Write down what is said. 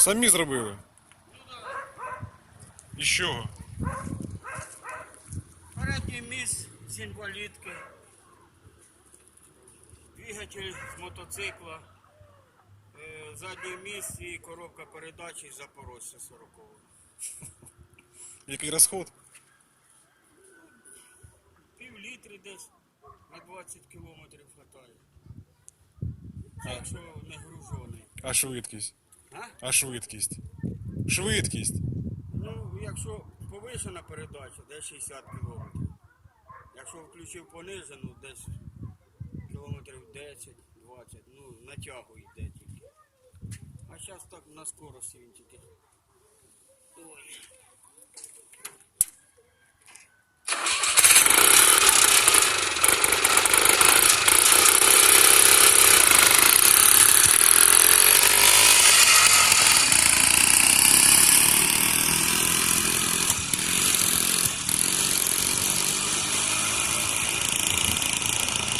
Самі зробили. І чого? Передній міст з інвалідки, двигатель з мотоцикла, е, задній міст і коробка передачі з Запорожця 40 Який розход? Пів літри десь на 20 кілометрів хватає. Якщо не гружений. А швидкість? А? А швидкість? Швидкість. Ну, якщо повишена передача, десь 60 кілометрів. Якщо включив понижену, десь кілометрів 10-20, ну, на тягу йде тільки. А зараз так на скорості він тільки.